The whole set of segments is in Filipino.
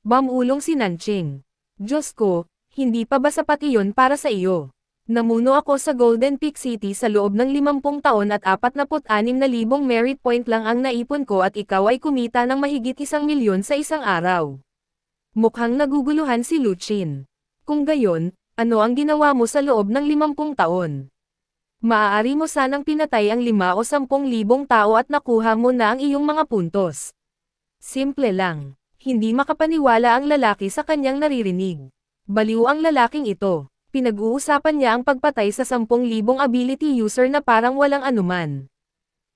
Bamulong si Nanching. Diyos ko, hindi pa ba sapat iyon para sa iyo? Namuno ako sa Golden Peak City sa loob ng 50 taon at 46,000 merit point lang ang naipon ko at ikaw ay kumita ng mahigit isang milyon sa isang araw. Mukhang naguguluhan si Luchin. Kung gayon, ano ang ginawa mo sa loob ng 50 taon? Maaari mo sanang pinatay ang 5 o 10 libong tao at nakuha mo na ang iyong mga puntos. Simple lang. Hindi makapaniwala ang lalaki sa kanyang naririnig. Baliw ang lalaking ito. Pinag-uusapan niya ang pagpatay sa 10,000 ability user na parang walang anuman.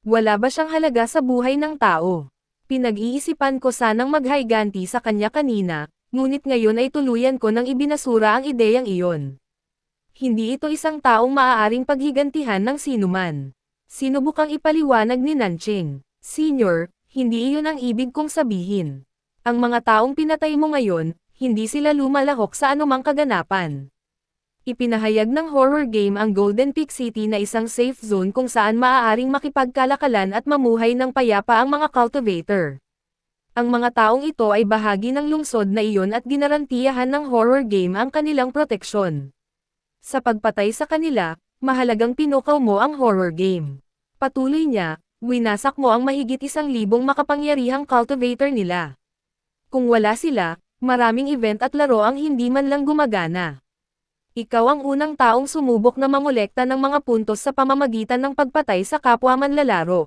Wala ba siyang halaga sa buhay ng tao? Pinag-iisipan ko sanang maghayganti sa kanya kanina, ngunit ngayon ay tuluyan ko nang ibinasura ang ideyang iyon. Hindi ito isang taong maaaring paghigantihan ng sinuman. Sinubukang ipaliwanag ni Nanching. Senior, hindi iyon ang ibig kong sabihin. Ang mga taong pinatay mo ngayon, hindi sila lumalahok sa anumang kaganapan. Ipinahayag ng horror game ang Golden Peak City na isang safe zone kung saan maaaring makipagkalakalan at mamuhay ng payapa ang mga cultivator. Ang mga taong ito ay bahagi ng lungsod na iyon at ginarantiyahan ng horror game ang kanilang proteksyon. Sa pagpatay sa kanila, mahalagang pinukaw mo ang horror game. Patuloy niya, winasak mo ang mahigit isang libong makapangyarihang cultivator nila. Kung wala sila, maraming event at laro ang hindi man lang gumagana. Ikaw ang unang taong sumubok na mangolekta ng mga puntos sa pamamagitan ng pagpatay sa kapwa manlalaro.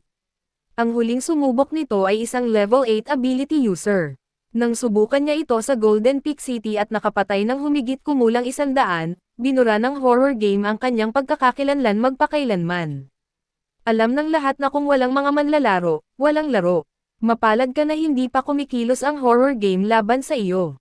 Ang huling sumubok nito ay isang level 8 ability user. Nang subukan niya ito sa Golden Peak City at nakapatay ng humigit kumulang isandaan, binura ng horror game ang kanyang pagkakakilanlan magpakailanman. Alam ng lahat na kung walang mga manlalaro, walang laro. Mapalad ka na hindi pa kumikilos ang horror game laban sa iyo.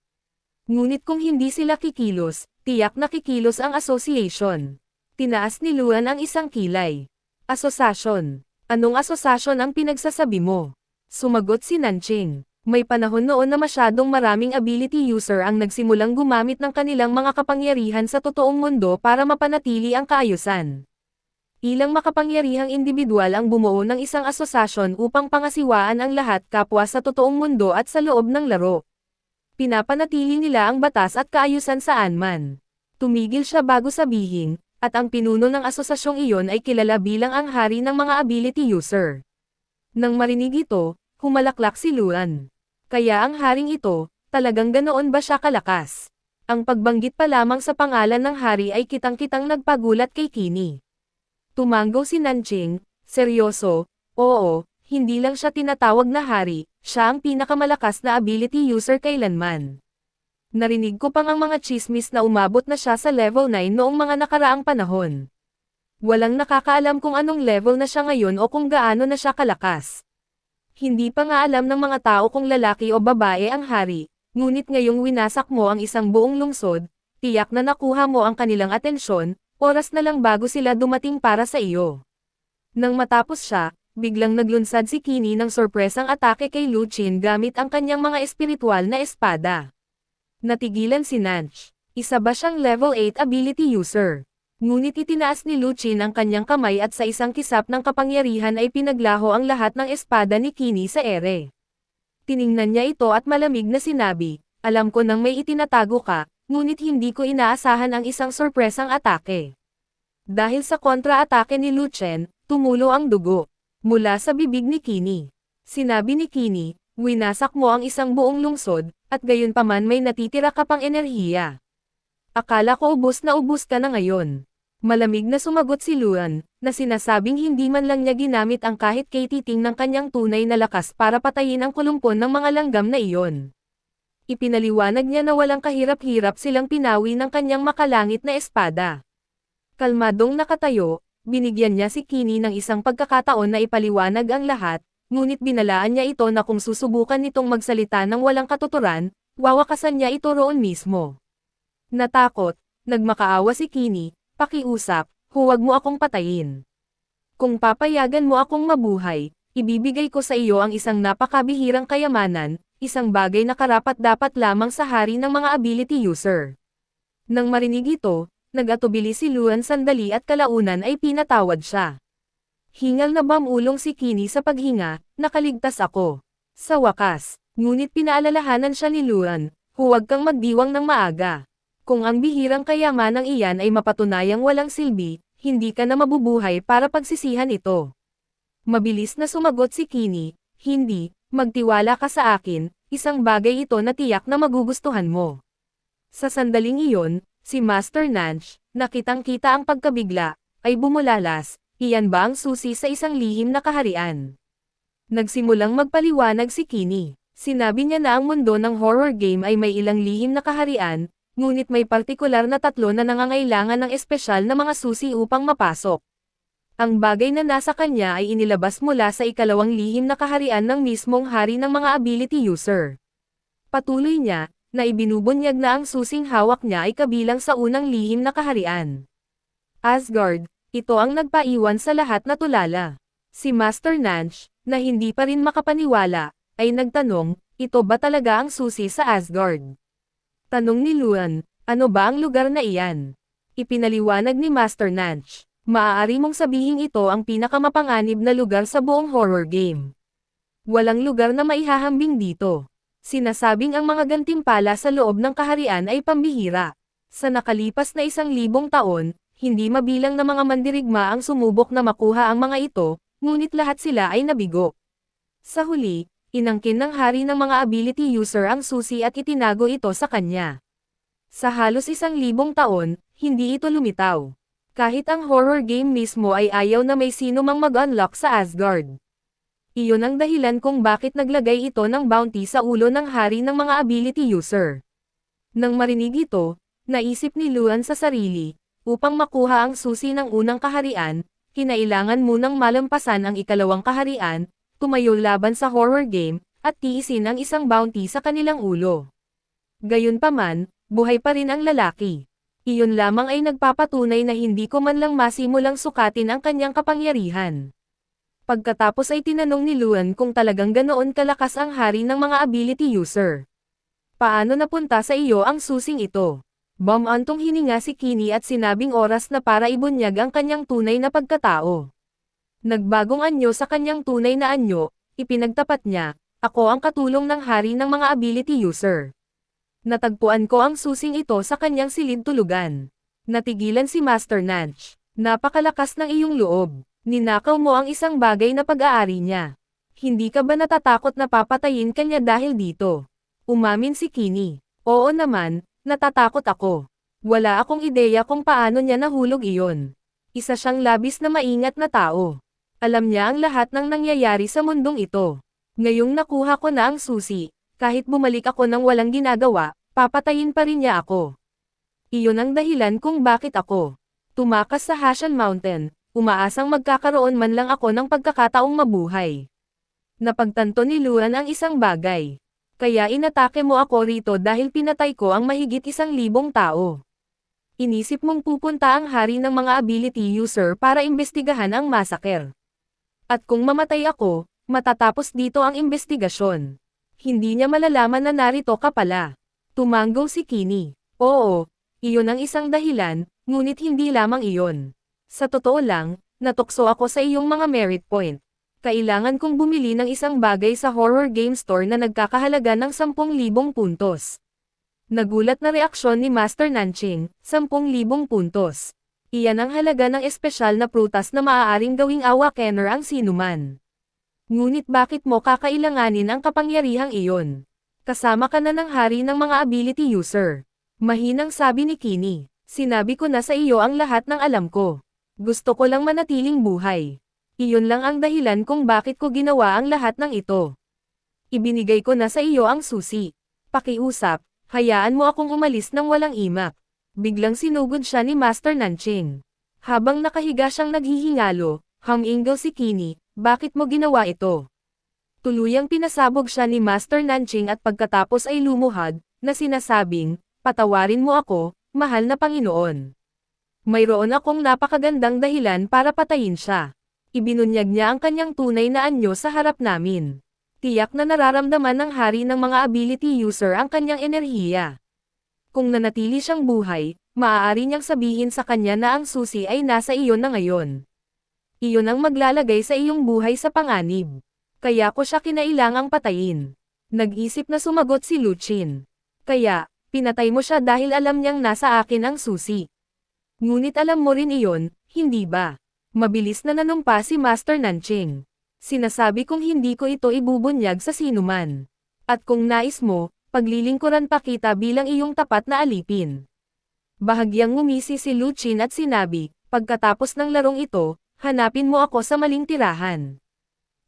Ngunit kung hindi sila kikilos, tiyak na kikilos ang association. Tinaas ni Luan ang isang kilay. Asosasyon. Anong asosasyon ang pinagsasabi mo? Sumagot si Nanching. May panahon noon na masyadong maraming ability user ang nagsimulang gumamit ng kanilang mga kapangyarihan sa totoong mundo para mapanatili ang kaayusan. Ilang makapangyarihang individual ang bumuo ng isang asosasyon upang pangasiwaan ang lahat kapwa sa totoong mundo at sa loob ng laro pinapanatili nila ang batas at kaayusan saan man. Tumigil siya bago sabihin, at ang pinuno ng asosasyong iyon ay kilala bilang ang hari ng mga ability user. Nang marinig ito, humalaklak si Luan. Kaya ang haring ito, talagang ganoon ba siya kalakas? Ang pagbanggit pa lamang sa pangalan ng hari ay kitang-kitang nagpagulat kay Kini. Tumanggo si Nanching, seryoso, oo, hindi lang siya tinatawag na hari, siya ang pinakamalakas na ability user kailanman. Narinig ko pang ang mga chismis na umabot na siya sa level 9 noong mga nakaraang panahon. Walang nakakaalam kung anong level na siya ngayon o kung gaano na siya kalakas. Hindi pa nga alam ng mga tao kung lalaki o babae ang hari, ngunit ngayong winasak mo ang isang buong lungsod, tiyak na nakuha mo ang kanilang atensyon, oras na lang bago sila dumating para sa iyo. Nang matapos siya, biglang naglunsad si Kini ng sorpresang atake kay Luchin gamit ang kanyang mga espiritual na espada. Natigilan si Nanch. Isa ba siyang level 8 ability user? Ngunit itinaas ni Luchin ang kanyang kamay at sa isang kisap ng kapangyarihan ay pinaglaho ang lahat ng espada ni Kini sa ere. Tiningnan niya ito at malamig na sinabi, alam ko nang may itinatago ka, ngunit hindi ko inaasahan ang isang sorpresang atake. Dahil sa kontra-atake ni Luchin, tumulo ang dugo. Mula sa bibig ni Kini. Sinabi ni Kini, winasak mo ang isang buong lungsod, at gayon pa man may natitira ka pang enerhiya. Akala ko ubos na ubos ka na ngayon. Malamig na sumagot si Luan, na sinasabing hindi man lang niya ginamit ang kahit katiting ng kanyang tunay na lakas para patayin ang kulumpon ng mga langgam na iyon. Ipinaliwanag niya na walang kahirap-hirap silang pinawi ng kanyang makalangit na espada. Kalmadong nakatayo, binigyan niya si Kini ng isang pagkakataon na ipaliwanag ang lahat, ngunit binalaan niya ito na kung susubukan nitong magsalita ng walang katuturan, wawakasan niya ito roon mismo. Natakot, nagmakaawa si Kini, pakiusap, huwag mo akong patayin. Kung papayagan mo akong mabuhay, ibibigay ko sa iyo ang isang napakabihirang kayamanan, isang bagay na karapat dapat lamang sa hari ng mga ability user. Nang marinig ito, Nagatubili si Luan sandali at kalaunan ay pinatawad siya. Hingal na bamulong si Kini sa paghinga, nakaligtas ako. Sa wakas, ngunit pinaalalahanan siya ni Luan, Huwag kang magdiwang ng maaga. Kung ang bihirang kayamanang iyan ay mapatunayang walang silbi, hindi ka na mabubuhay para pagsisihan ito. Mabilis na sumagot si Kini, hindi, magtiwala ka sa akin, isang bagay ito na tiyak na magugustuhan mo. Sa sandaling iyon, si Master Nanch, nakitang kita ang pagkabigla, ay bumulalas, iyan ba ang susi sa isang lihim na kaharian? Nagsimulang magpaliwanag si Kini. Sinabi niya na ang mundo ng horror game ay may ilang lihim na kaharian, ngunit may partikular na tatlo na nangangailangan ng espesyal na mga susi upang mapasok. Ang bagay na nasa kanya ay inilabas mula sa ikalawang lihim na kaharian ng mismong hari ng mga ability user. Patuloy niya, na ibinubunyag na ang susing hawak niya ay kabilang sa unang lihim na kaharian. Asgard, ito ang nagpaiwan sa lahat na tulala. Si Master Nanch, na hindi pa rin makapaniwala, ay nagtanong, ito ba talaga ang susi sa Asgard? Tanong ni Luan, ano ba ang lugar na iyan? Ipinaliwanag ni Master Nanch, maaari mong sabihin ito ang pinakamapanganib na lugar sa buong horror game. Walang lugar na maihahambing dito. Sinasabing ang mga gantimpala sa loob ng kaharian ay pambihira. Sa nakalipas na isang libong taon, hindi mabilang na mga mandirigma ang sumubok na makuha ang mga ito, ngunit lahat sila ay nabigo. Sa huli, inangkin ng hari ng mga ability user ang susi at itinago ito sa kanya. Sa halos isang libong taon, hindi ito lumitaw. Kahit ang horror game mismo ay ayaw na may sino mang mag-unlock sa Asgard. Iyon ang dahilan kung bakit naglagay ito ng bounty sa ulo ng hari ng mga ability user. Nang marinig ito, naisip ni Luan sa sarili, upang makuha ang susi ng unang kaharian, kinailangan munang malampasan ang ikalawang kaharian, tumayo laban sa horror game, at tiisin ang isang bounty sa kanilang ulo. Gayunpaman, buhay pa rin ang lalaki. Iyon lamang ay nagpapatunay na hindi ko man lang masimulang sukatin ang kanyang kapangyarihan. Pagkatapos ay tinanong ni Luan kung talagang ganoon kalakas ang hari ng mga ability user. Paano napunta sa iyo ang susing ito? Bumantong hininga si Kini at sinabing oras na para ibunyag ang kanyang tunay na pagkatao. Nagbagong anyo sa kanyang tunay na anyo, ipinagtapat niya, ako ang katulong ng hari ng mga ability user. Natagpuan ko ang susing ito sa kanyang silid tulugan. Natigilan si Master Nanch. Napakalakas ng iyong loob. Ninakaw mo ang isang bagay na pag-aari niya. Hindi ka ba natatakot na papatayin kanya dahil dito? Umamin si Kini. Oo naman, natatakot ako. Wala akong ideya kung paano niya nahulog iyon. Isa siyang labis na maingat na tao. Alam niya ang lahat ng nangyayari sa mundong ito. Ngayong nakuha ko na ang susi, kahit bumalik ako ng walang ginagawa, papatayin pa rin niya ako. Iyon ang dahilan kung bakit ako tumakas sa Hashan Mountain, umaasang magkakaroon man lang ako ng pagkakataong mabuhay. Napagtanto ni Luan ang isang bagay. Kaya inatake mo ako rito dahil pinatay ko ang mahigit isang libong tao. Inisip mong pupunta ang hari ng mga ability user para imbestigahan ang massacre. At kung mamatay ako, matatapos dito ang investigasyon. Hindi niya malalaman na narito ka pala. Tumanggo si Kini. Oo, iyon ang isang dahilan, ngunit hindi lamang iyon. Sa totoo lang, natukso ako sa iyong mga merit point. Kailangan kong bumili ng isang bagay sa horror game store na nagkakahalaga ng 10,000 puntos. Nagulat na reaksyon ni Master Nanching, 10,000 puntos. Iyan ang halaga ng espesyal na prutas na maaaring gawing awakener ang sinuman. Ngunit bakit mo kakailanganin ang kapangyarihang iyon? Kasama ka na ng hari ng mga ability user. Mahinang sabi ni Kini. Sinabi ko na sa iyo ang lahat ng alam ko. Gusto ko lang manatiling buhay. Iyon lang ang dahilan kung bakit ko ginawa ang lahat ng ito. Ibinigay ko na sa iyo ang susi. Pakiusap, hayaan mo akong umalis ng walang imak. Biglang sinugod siya ni Master Nanching. Habang nakahiga siyang naghihingalo, humingal si Kini, bakit mo ginawa ito? Tuluyang pinasabog siya ni Master Nanching at pagkatapos ay lumuhad, na sinasabing, patawarin mo ako, mahal na Panginoon. Mayroon akong napakagandang dahilan para patayin siya. Ibinunyag niya ang kanyang tunay na anyo sa harap namin. Tiyak na nararamdaman ng hari ng mga ability user ang kanyang enerhiya. Kung nanatili siyang buhay, maaari niyang sabihin sa kanya na ang susi ay nasa iyo na ngayon. Iyon ang maglalagay sa iyong buhay sa panganib. Kaya ko siya kinailangang patayin. Nag-isip na sumagot si Luchin. Kaya, pinatay mo siya dahil alam niyang nasa akin ang susi. Ngunit alam mo rin iyon, hindi ba? Mabilis na nanumpa si Master Nanching. Sinasabi kong hindi ko ito ibubunyag sa sinuman. At kung nais mo, paglilingkuran pa kita bilang iyong tapat na alipin. Bahagyang ngumisi si Luchin at sinabi, pagkatapos ng larong ito, hanapin mo ako sa maling tirahan.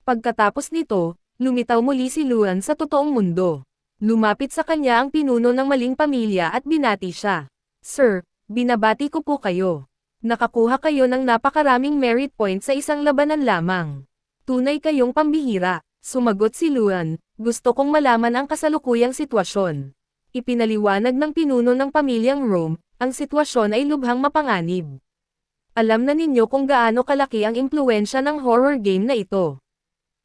Pagkatapos nito, lumitaw muli si Luan sa totoong mundo. Lumapit sa kanya ang pinuno ng maling pamilya at binati siya. Sir, binabati ko po kayo. Nakakuha kayo ng napakaraming merit points sa isang labanan lamang. Tunay kayong pambihira, sumagot si Luan, gusto kong malaman ang kasalukuyang sitwasyon. Ipinaliwanag ng pinuno ng pamilyang Rome, ang sitwasyon ay lubhang mapanganib. Alam na ninyo kung gaano kalaki ang impluensya ng horror game na ito.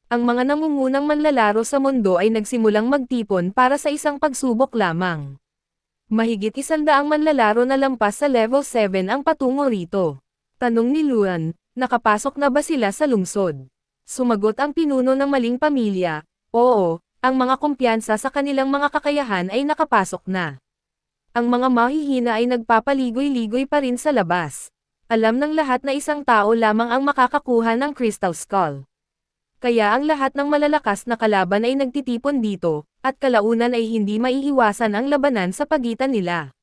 Ang mga nangungunang manlalaro sa mundo ay nagsimulang magtipon para sa isang pagsubok lamang. Mahigit isandaang manlalaro na lampas sa level 7 ang patungo rito. Tanong ni Luan, nakapasok na ba sila sa lungsod? Sumagot ang pinuno ng maling pamilya, oo, ang mga kumpiyansa sa kanilang mga kakayahan ay nakapasok na. Ang mga mahihina ay nagpapaligoy-ligoy pa rin sa labas. Alam ng lahat na isang tao lamang ang makakakuha ng Crystal Skull. Kaya ang lahat ng malalakas na kalaban ay nagtitipon dito, at kalaunan ay hindi maiiwasan ang labanan sa pagitan nila.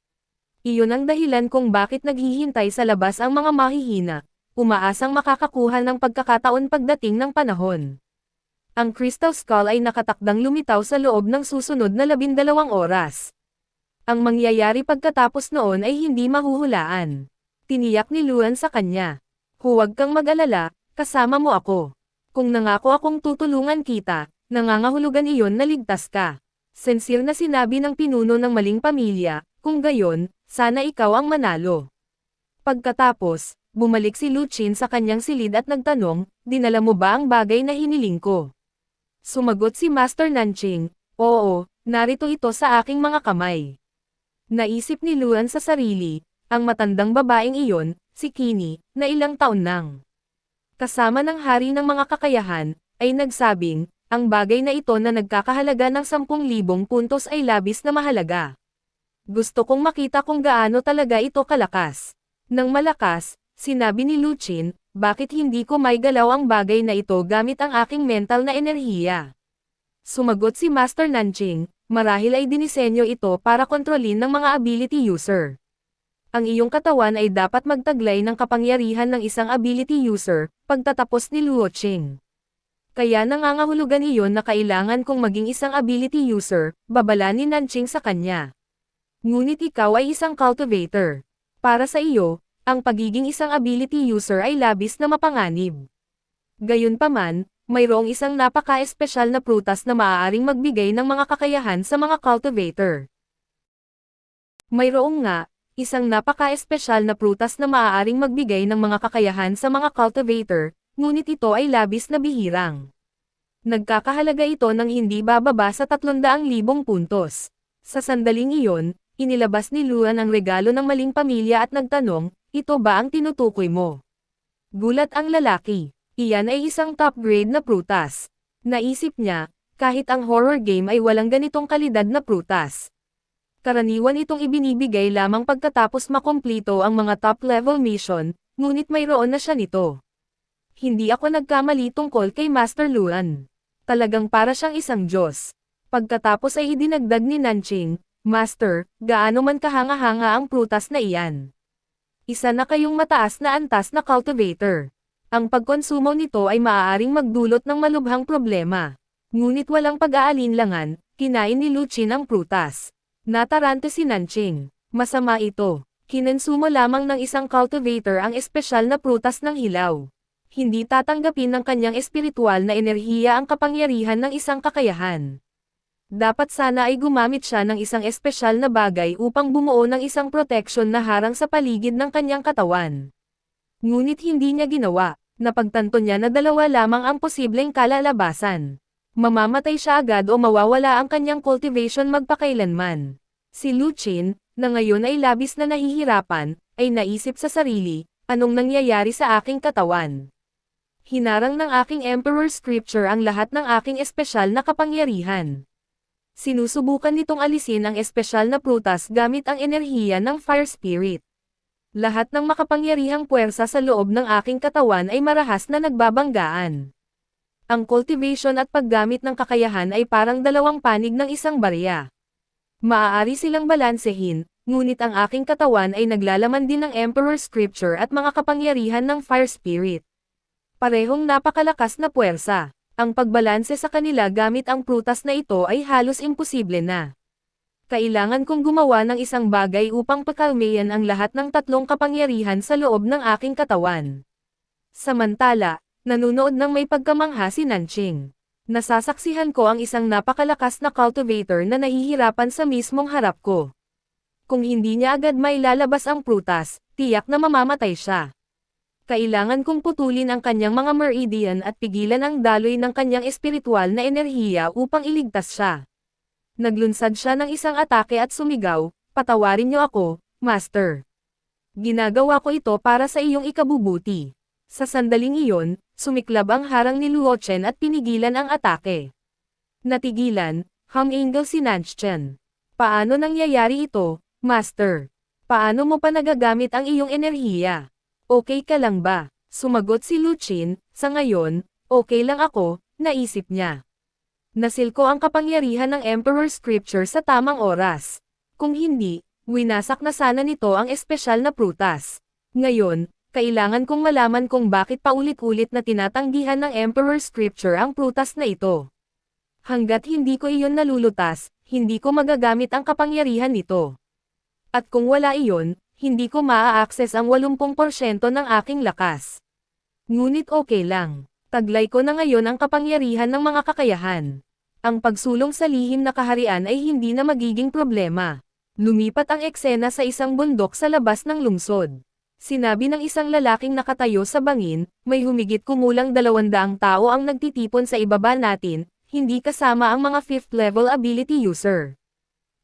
Iyon ang dahilan kung bakit naghihintay sa labas ang mga mahihina, umaasang makakakuha ng pagkakataon pagdating ng panahon. Ang Crystal Skull ay nakatakdang lumitaw sa loob ng susunod na labindalawang oras. Ang mangyayari pagkatapos noon ay hindi mahuhulaan. Tiniyak ni Luan sa kanya. Huwag kang mag-alala, kasama mo ako. Kung nangako akong tutulungan kita, nangangahulugan iyon na ligtas ka. Sincere na sinabi ng pinuno ng maling pamilya, kung gayon, sana ikaw ang manalo. Pagkatapos, bumalik si Luchin sa kanyang silid at nagtanong, dinala mo ba ang bagay na hiniling ko? Sumagot si Master Nanching, oo, narito ito sa aking mga kamay. Naisip ni Luan sa sarili, ang matandang babaeng iyon, si Kini, na ilang taon nang kasama ng hari ng mga kakayahan, ay nagsabing, ang bagay na ito na nagkakahalaga ng 10,000 puntos ay labis na mahalaga. Gusto kong makita kung gaano talaga ito kalakas. Nang malakas, sinabi ni Luchin, bakit hindi ko may galaw ang bagay na ito gamit ang aking mental na enerhiya? Sumagot si Master Nanching, marahil ay dinisenyo ito para kontrolin ng mga ability user ang iyong katawan ay dapat magtaglay ng kapangyarihan ng isang ability user, pagtatapos ni Luo Ching. Kaya nangangahulugan iyon na kailangan kong maging isang ability user, babala ni Nanching sa kanya. Ngunit ikaw ay isang cultivator. Para sa iyo, ang pagiging isang ability user ay labis na mapanganib. Gayunpaman, mayroong isang napaka-espesyal na prutas na maaaring magbigay ng mga kakayahan sa mga cultivator. Mayroong nga, isang napaka-espesyal na prutas na maaaring magbigay ng mga kakayahan sa mga cultivator, ngunit ito ay labis na bihirang. Nagkakahalaga ito ng hindi bababa sa 300,000 puntos. Sa sandaling iyon, inilabas ni Luan ang regalo ng maling pamilya at nagtanong, ito ba ang tinutukoy mo? Gulat ang lalaki. Iyan ay isang top grade na prutas. Naisip niya, kahit ang horror game ay walang ganitong kalidad na prutas karaniwan itong ibinibigay lamang pagkatapos makomplito ang mga top-level mission, ngunit mayroon na siya nito. Hindi ako nagkamali tungkol kay Master Luan. Talagang para siyang isang Diyos. Pagkatapos ay idinagdag ni Nanching, Master, gaano man kahanga-hanga ang prutas na iyan. Isa na kayong mataas na antas na cultivator. Ang pagkonsumo nito ay maaaring magdulot ng malubhang problema. Ngunit walang pag-aalinlangan, kinain ni Luchin ang prutas. Natarante si Nanching. Masama ito. Kinensumo lamang ng isang cultivator ang espesyal na prutas ng hilaw. Hindi tatanggapin ng kanyang espiritual na enerhiya ang kapangyarihan ng isang kakayahan. Dapat sana ay gumamit siya ng isang espesyal na bagay upang bumuo ng isang protection na harang sa paligid ng kanyang katawan. Ngunit hindi niya ginawa, napagtanto niya na dalawa lamang ang posibleng kalalabasan. Mamamatay siya agad o mawawala ang kanyang cultivation magpakailanman. Si Luchin, na ngayon ay labis na nahihirapan, ay naisip sa sarili, anong nangyayari sa aking katawan. Hinarang ng aking Emperor Scripture ang lahat ng aking espesyal na kapangyarihan. Sinusubukan nitong alisin ang espesyal na prutas gamit ang enerhiya ng Fire Spirit. Lahat ng makapangyarihang puwersa sa loob ng aking katawan ay marahas na nagbabanggaan. Ang cultivation at paggamit ng kakayahan ay parang dalawang panig ng isang barya. Maaari silang balansehin, ngunit ang aking katawan ay naglalaman din ng Emperor Scripture at mga kapangyarihan ng Fire Spirit. Parehong napakalakas na puwersa. Ang pagbalanse sa kanila gamit ang prutas na ito ay halos imposible na. Kailangan kong gumawa ng isang bagay upang pakalmayan ang lahat ng tatlong kapangyarihan sa loob ng aking katawan. Samantala, nanunood ng may pagkamangha si Nanching. Nasasaksihan ko ang isang napakalakas na cultivator na nahihirapan sa mismong harap ko. Kung hindi niya agad may lalabas ang prutas, tiyak na mamamatay siya. Kailangan kong putulin ang kanyang mga meridian at pigilan ang daloy ng kanyang espiritual na enerhiya upang iligtas siya. Naglunsad siya ng isang atake at sumigaw, patawarin niyo ako, Master. Ginagawa ko ito para sa iyong ikabubuti. Sa sandaling iyon, sumiklab ang harang ni Luochen at pinigilan ang atake. Natigilan, humingal si Nanchen. Paano nangyayari ito, Master? Paano mo pa nagagamit ang iyong enerhiya? Okay ka lang ba? Sumagot si Luchin, sa ngayon, okay lang ako, naisip niya. Nasil ko ang kapangyarihan ng Emperor Scripture sa tamang oras. Kung hindi, winasak na sana nito ang espesyal na prutas. Ngayon, kailangan kong malaman kung bakit paulit-ulit na tinatanggihan ng Emperor Scripture ang prutas na ito. Hanggat hindi ko iyon nalulutas, hindi ko magagamit ang kapangyarihan nito. At kung wala iyon, hindi ko maa-access ang 80% ng aking lakas. Ngunit okay lang. Taglay ko na ngayon ang kapangyarihan ng mga kakayahan. Ang pagsulong sa lihim na kaharian ay hindi na magiging problema. Lumipat ang eksena sa isang bundok sa labas ng lungsod. Sinabi ng isang lalaking nakatayo sa bangin, may humigit kumulang dalawandaang tao ang nagtitipon sa ibaba natin, hindi kasama ang mga 5th level ability user.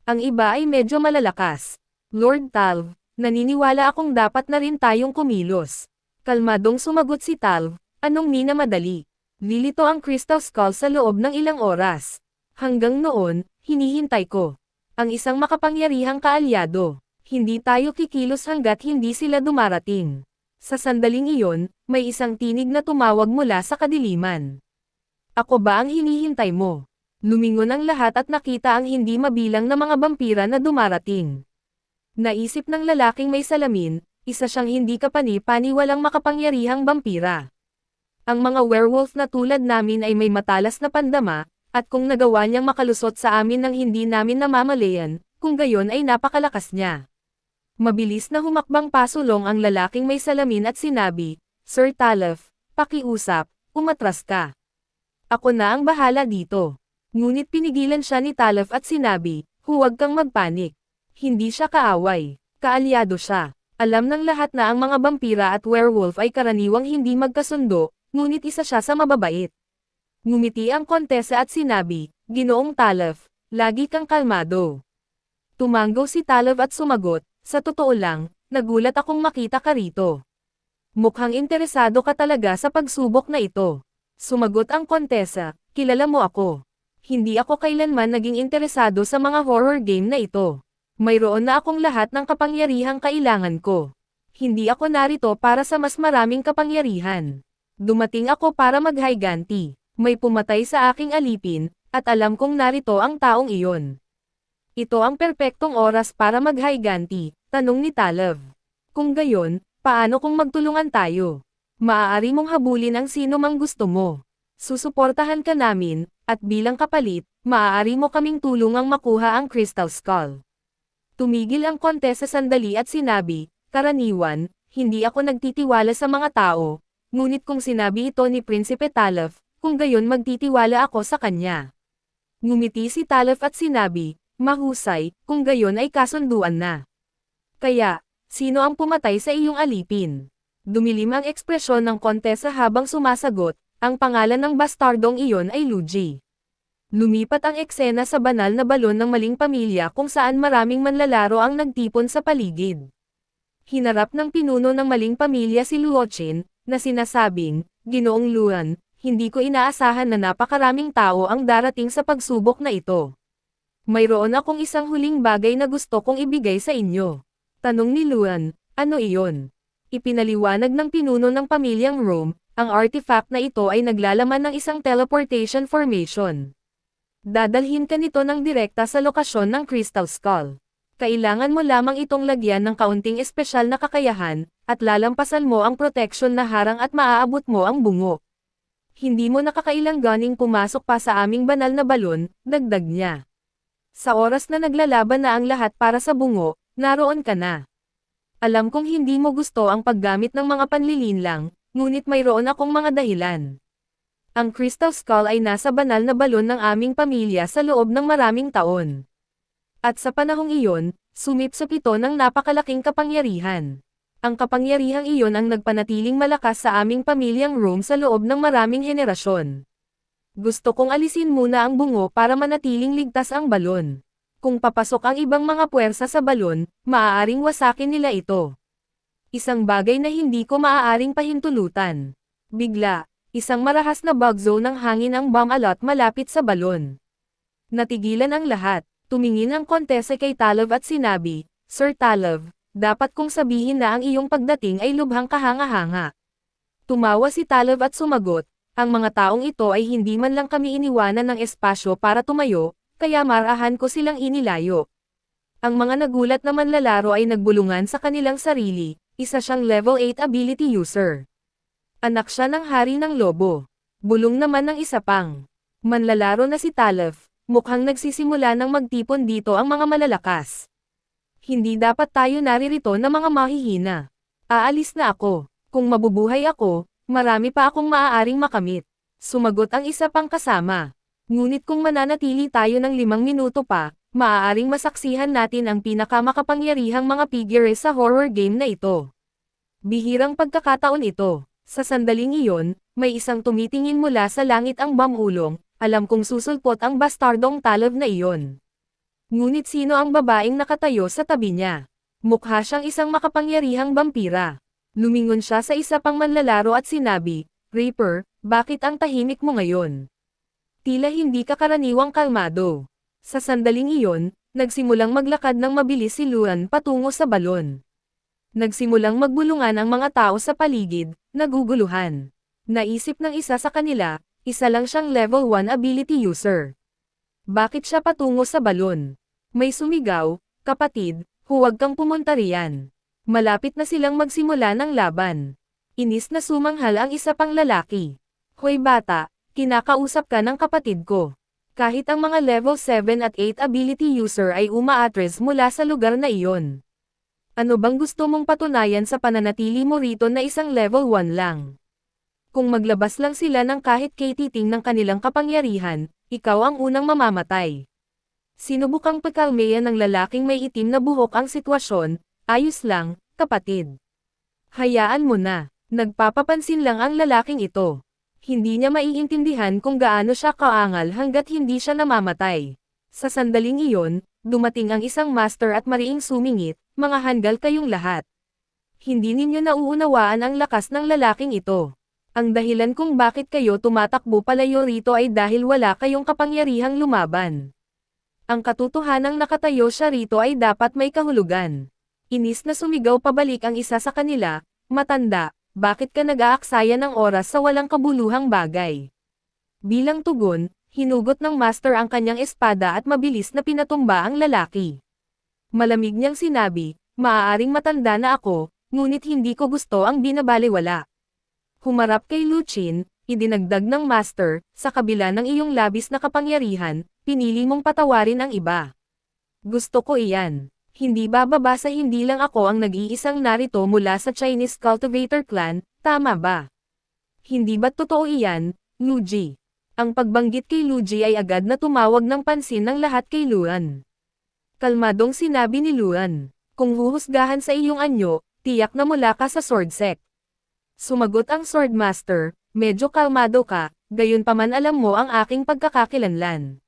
Ang iba ay medyo malalakas. Lord Talv, naniniwala akong dapat na rin tayong kumilos. Kalmadong sumagot si Talv, anong mina madali. Lilito ang Crystal Skull sa loob ng ilang oras. Hanggang noon, hinihintay ko. Ang isang makapangyarihang kaalyado hindi tayo kikilos hanggat hindi sila dumarating. Sa sandaling iyon, may isang tinig na tumawag mula sa kadiliman. Ako ba ang hinihintay mo? Lumingon ang lahat at nakita ang hindi mabilang na mga vampira na dumarating. Naisip ng lalaking may salamin, isa siyang hindi kapani-pani walang makapangyarihang vampira. Ang mga werewolf na tulad namin ay may matalas na pandama, at kung nagawa niyang makalusot sa amin ng hindi namin namamalayan, kung gayon ay napakalakas niya. Mabilis na humakbang pasulong ang lalaking may salamin at sinabi, Sir Talef, pakiusap, umatras ka. Ako na ang bahala dito. Ngunit pinigilan siya ni Talef at sinabi, huwag kang magpanik. Hindi siya kaaway, kaalyado siya. Alam ng lahat na ang mga vampira at werewolf ay karaniwang hindi magkasundo, ngunit isa siya sa mababait. Ngumiti ang kontesa at sinabi, Ginoong Talef, lagi kang kalmado. Tumanggo si Talef at sumagot, sa totoo lang, nagulat akong makita ka rito. Mukhang interesado ka talaga sa pagsubok na ito. Sumagot ang kontesa, kilala mo ako. Hindi ako kailanman naging interesado sa mga horror game na ito. Mayroon na akong lahat ng kapangyarihang kailangan ko. Hindi ako narito para sa mas maraming kapangyarihan. Dumating ako para maghayganti. May pumatay sa aking alipin, at alam kong narito ang taong iyon. Ito ang perpektong oras para maghayganti, tanong ni Talev. Kung gayon, paano kung magtulungan tayo? Maaari mong habulin ang sino mang gusto mo. Susuportahan ka namin, at bilang kapalit, maaari mo kaming tulungang makuha ang Crystal Skull. Tumigil ang kontesa sandali at sinabi, karaniwan, hindi ako nagtitiwala sa mga tao, ngunit kung sinabi ito ni Prinsipe Talef, kung gayon magtitiwala ako sa kanya. Ngumiti si Talef at sinabi, Mahusay, kung gayon ay kasunduan na. Kaya, sino ang pumatay sa iyong alipin? Dumilim ang ekspresyon ng kontesa habang sumasagot, ang pangalan ng bastardong iyon ay Luigi. Lumipat ang eksena sa banal na balon ng maling pamilya kung saan maraming manlalaro ang nagtipon sa paligid. Hinarap ng pinuno ng maling pamilya si Luochin, na sinasabing, Ginoong Luan, hindi ko inaasahan na napakaraming tao ang darating sa pagsubok na ito. Mayroon akong isang huling bagay na gusto kong ibigay sa inyo. Tanong ni Luan, ano iyon? Ipinaliwanag ng pinuno ng pamilyang Rome, ang artifact na ito ay naglalaman ng isang teleportation formation. Dadalhin ka nito ng direkta sa lokasyon ng Crystal Skull. Kailangan mo lamang itong lagyan ng kaunting espesyal na kakayahan, at lalampasan mo ang protection na harang at maaabot mo ang bungo. Hindi mo nakakailang ganing pumasok pa sa aming banal na balon, dagdag niya. Sa oras na naglalaban na ang lahat para sa bungo, naroon ka na. Alam kong hindi mo gusto ang paggamit ng mga panlilinlang, ngunit mayroon akong mga dahilan. Ang Crystal Skull ay nasa banal na balon ng aming pamilya sa loob ng maraming taon. At sa panahong iyon, sumipsop ito ng napakalaking kapangyarihan. Ang kapangyarihang iyon ang nagpanatiling malakas sa aming pamilyang Rome sa loob ng maraming henerasyon. Gusto kong alisin muna ang bungo para manatiling ligtas ang balon. Kung papasok ang ibang mga puwersa sa balon, maaaring wasakin nila ito. Isang bagay na hindi ko maaaring pahintulutan. Bigla, isang marahas na bagzo ng hangin ang bomb alot malapit sa balon. Natigilan ang lahat, tumingin ang kontese kay Talov at sinabi, Sir Talov, dapat kong sabihin na ang iyong pagdating ay lubhang kahanga-hanga. Tumawa si Talov at sumagot, ang mga taong ito ay hindi man lang kami iniwanan ng espasyo para tumayo, kaya marahan ko silang inilayo. Ang mga nagulat na manlalaro ay nagbulungan sa kanilang sarili, isa siyang level 8 ability user. Anak siya ng hari ng lobo. Bulong naman ng isa pang. Manlalaro na si Talef, mukhang nagsisimula ng magtipon dito ang mga malalakas. Hindi dapat tayo naririto na mga mahihina. Aalis na ako. Kung mabubuhay ako, Marami pa akong maaaring makamit. Sumagot ang isa pang kasama. Ngunit kung mananatili tayo ng limang minuto pa, maaaring masaksihan natin ang pinakamakapangyarihang mga figure sa horror game na ito. Bihirang pagkakataon ito. Sa sandaling iyon, may isang tumitingin mula sa langit ang bamulong, alam kong susulpot ang bastardong talab na iyon. Ngunit sino ang babaeng nakatayo sa tabi niya? Mukha siyang isang makapangyarihang vampira. Lumingon siya sa isa pang manlalaro at sinabi, Reaper, bakit ang tahimik mo ngayon? Tila hindi ka karaniwang kalmado. Sa sandaling iyon, nagsimulang maglakad ng mabilis si Luan patungo sa balon. Nagsimulang magbulungan ang mga tao sa paligid, naguguluhan. Naisip ng isa sa kanila, isa lang siyang level 1 ability user. Bakit siya patungo sa balon? May sumigaw, kapatid, huwag kang pumunta riyan. Malapit na silang magsimula ng laban. Inis na sumanghal ang isa pang lalaki. Hoy bata, kinakausap ka ng kapatid ko. Kahit ang mga level 7 at 8 ability user ay umaatres mula sa lugar na iyon. Ano bang gusto mong patunayan sa pananatili mo rito na isang level 1 lang? Kung maglabas lang sila ng kahit katiting ng kanilang kapangyarihan, ikaw ang unang mamamatay. Sinubukang pagkalmeyan ng lalaking may itim na buhok ang sitwasyon, Ayos lang, kapatid. Hayaan mo na. Nagpapapansin lang ang lalaking ito. Hindi niya maiintindihan kung gaano siya kaangal hanggat hindi siya namamatay. Sa sandaling iyon, dumating ang isang master at mariing sumingit, mga hanggal kayong lahat. Hindi ninyo nauunawaan ang lakas ng lalaking ito. Ang dahilan kung bakit kayo tumatakbo palayo rito ay dahil wala kayong kapangyarihang lumaban. Ang katotohanang nakatayo siya rito ay dapat may kahulugan. Inis na sumigaw pabalik ang isa sa kanila, matanda, bakit ka nag-aaksaya ng oras sa walang kabuluhang bagay? Bilang tugon, hinugot ng master ang kanyang espada at mabilis na pinatumba ang lalaki. Malamig niyang sinabi, maaaring matanda na ako, ngunit hindi ko gusto ang binabaliwala. Humarap kay Luchin, idinagdag ng master, sa kabila ng iyong labis na kapangyarihan, pinili mong patawarin ang iba. Gusto ko iyan hindi bababa sa hindi lang ako ang nag-iisang narito mula sa Chinese cultivator clan, tama ba? Hindi ba totoo iyan, Luji? Ang pagbanggit kay Luji ay agad na tumawag ng pansin ng lahat kay Luan. Kalmadong sinabi ni Luan, kung huhusgahan sa iyong anyo, tiyak na mula ka sa sword sect. Sumagot ang swordmaster, medyo kalmado ka, gayon pa man alam mo ang aking pagkakakilanlan.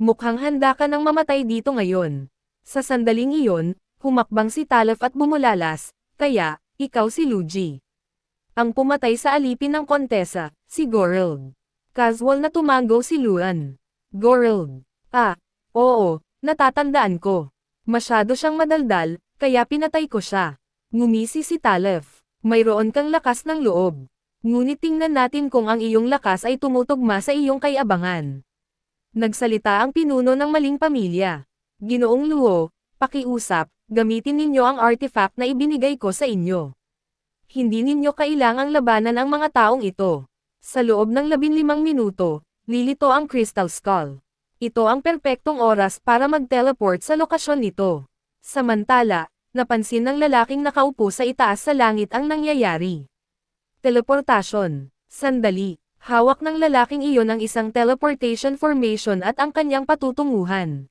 Mukhang handa ka nang mamatay dito ngayon. Sa sandaling iyon, humakbang si Talaf at bumulalas, kaya, ikaw si Luigi. Ang pumatay sa alipin ng kontesa, si Gorold. Casual na tumango si Luan. Gorold. Ah, Oo, natatandaan ko. Masyado siyang madaldal, kaya pinatay ko siya. Ngumisi si Talef. Mayroon kang lakas ng loob. Ngunit tingnan natin kung ang iyong lakas ay tumutugma sa iyong kayabangan. Nagsalita ang pinuno ng maling pamilya. Ginoong Luo, pakiusap, gamitin ninyo ang artifact na ibinigay ko sa inyo. Hindi ninyo kailangang labanan ang mga taong ito. Sa loob ng 15 minuto, lilito ang Crystal Skull. Ito ang perpektong oras para mag-teleport sa lokasyon nito. Samantala, napansin ng lalaking nakaupo sa itaas sa langit ang nangyayari. Teleportasyon. Sandali. Hawak ng lalaking iyon ang isang teleportation formation at ang kanyang patutunguhan.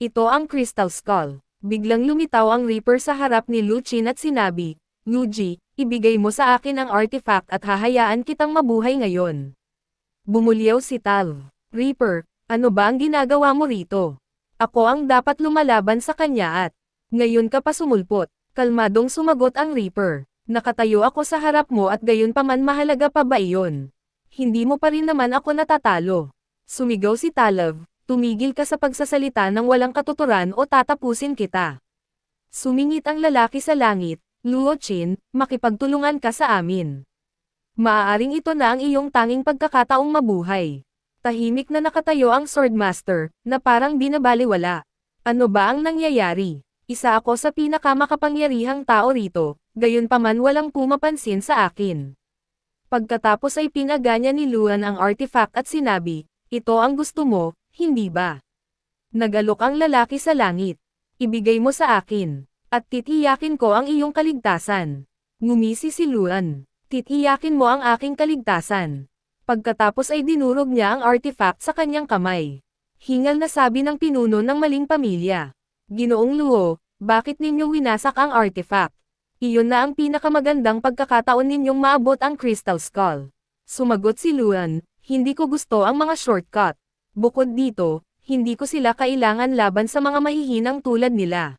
Ito ang Crystal Skull. Biglang lumitaw ang Reaper sa harap ni Luchin at sinabi, Luigi, ibigay mo sa akin ang artifact at hahayaan kitang mabuhay ngayon. Bumulyaw si Talv. Reaper, ano ba ang ginagawa mo rito? Ako ang dapat lumalaban sa kanya at, ngayon ka pa sumulpot, kalmadong sumagot ang Reaper. Nakatayo ako sa harap mo at gayon pa man mahalaga pa ba iyon? Hindi mo pa rin naman ako natatalo. Sumigaw si Talav, tumigil ka sa pagsasalita ng walang katuturan o tatapusin kita. Sumingit ang lalaki sa langit, Luo Chin, makipagtulungan ka sa amin. Maaaring ito na ang iyong tanging pagkakataong mabuhay. Tahimik na nakatayo ang Swordmaster, na parang binabaliwala. Ano ba ang nangyayari? Isa ako sa pinakamakapangyarihang tao rito, gayon pa man walang pumapansin sa akin. Pagkatapos ay pinaganya ni Luan ang artifact at sinabi, ito ang gusto mo, hindi ba? Nagalok ang lalaki sa langit. Ibigay mo sa akin, at titiyakin ko ang iyong kaligtasan. Ngumisi si Luan. Titiyakin mo ang aking kaligtasan. Pagkatapos ay dinurog niya ang artifact sa kanyang kamay. Hingal na sabi ng pinuno ng maling pamilya. Ginoong Luo, bakit ninyo winasak ang artifact? Iyon na ang pinakamagandang pagkakataon ninyong maabot ang Crystal Skull. Sumagot si Luan, hindi ko gusto ang mga shortcut. Bukod dito, hindi ko sila kailangan laban sa mga mahihinang tulad nila.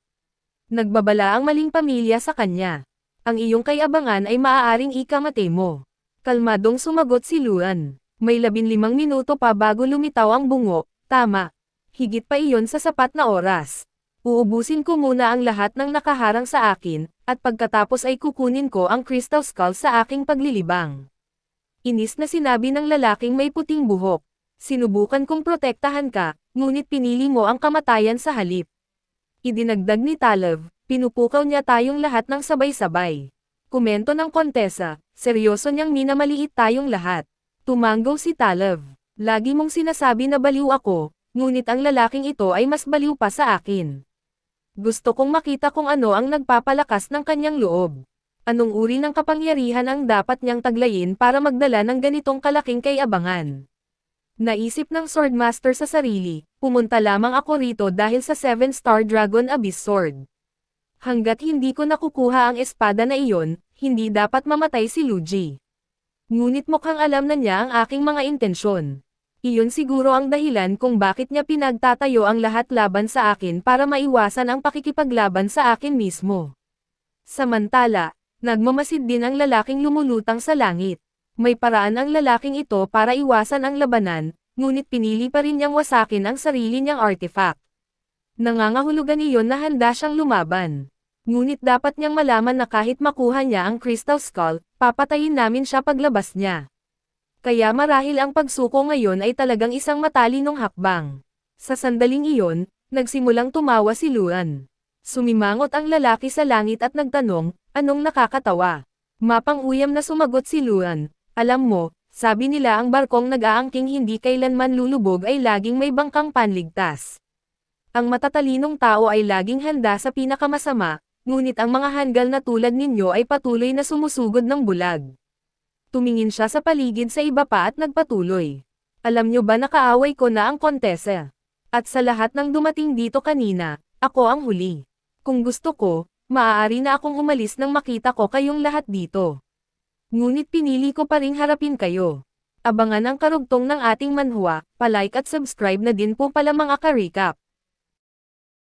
Nagbabala ang maling pamilya sa kanya. Ang iyong kayabangan ay maaaring ikamate mo. Kalmadong sumagot si Luan. May labinlimang minuto pa bago lumitaw ang bungo, tama. Higit pa iyon sa sapat na oras. Uubusin ko muna ang lahat ng nakaharang sa akin, at pagkatapos ay kukunin ko ang Crystal Skull sa aking paglilibang. Inis na sinabi ng lalaking may puting buhok. Sinubukan kong protektahan ka, ngunit pinili mo ang kamatayan sa halip. Idinagdag ni Talav, pinupukaw niya tayong lahat ng sabay-sabay. Komento ng kontesa, seryoso niyang minamaliit tayong lahat. Tumanggaw si Talav. Lagi mong sinasabi na baliw ako, ngunit ang lalaking ito ay mas baliw pa sa akin. Gusto kong makita kung ano ang nagpapalakas ng kanyang loob. Anong uri ng kapangyarihan ang dapat niyang taglayin para magdala ng ganitong kalaking kayabangan? Naisip ng Swordmaster sa sarili, pumunta lamang ako rito dahil sa 7-star Dragon Abyss Sword. Hanggat hindi ko nakukuha ang espada na iyon, hindi dapat mamatay si Luigi. Ngunit mukhang alam na niya ang aking mga intensyon. Iyon siguro ang dahilan kung bakit niya pinagtatayo ang lahat laban sa akin para maiwasan ang pakikipaglaban sa akin mismo. Samantala, nagmamasid din ang lalaking lumulutang sa langit. May paraan ang lalaking ito para iwasan ang labanan, ngunit pinili pa rin niyang wasakin ang sarili niyang artifact. Nangangahulugan iyon na handa siyang lumaban. Ngunit dapat niyang malaman na kahit makuha niya ang Crystal Skull, papatayin namin siya paglabas niya. Kaya marahil ang pagsuko ngayon ay talagang isang matalinong hakbang. Sa sandaling iyon, nagsimulang tumawa si Luan. Sumimangot ang lalaki sa langit at nagtanong, anong nakakatawa? Mapang-uyam na sumagot si Luan, alam mo, sabi nila ang barkong nag-aangking hindi kailanman lulubog ay laging may bangkang panligtas. Ang matatalinong tao ay laging handa sa pinakamasama, ngunit ang mga hanggal na tulad ninyo ay patuloy na sumusugod ng bulag. Tumingin siya sa paligid sa iba pa at nagpatuloy. Alam nyo ba nakaaway ko na ang kontesa? At sa lahat ng dumating dito kanina, ako ang huli. Kung gusto ko, maaari na akong umalis nang makita ko kayong lahat dito. Ngunit pinili ko pa ring harapin kayo. Abangan ang karugtong ng ating manhwa, palike at subscribe na din po pala mga ka-recap.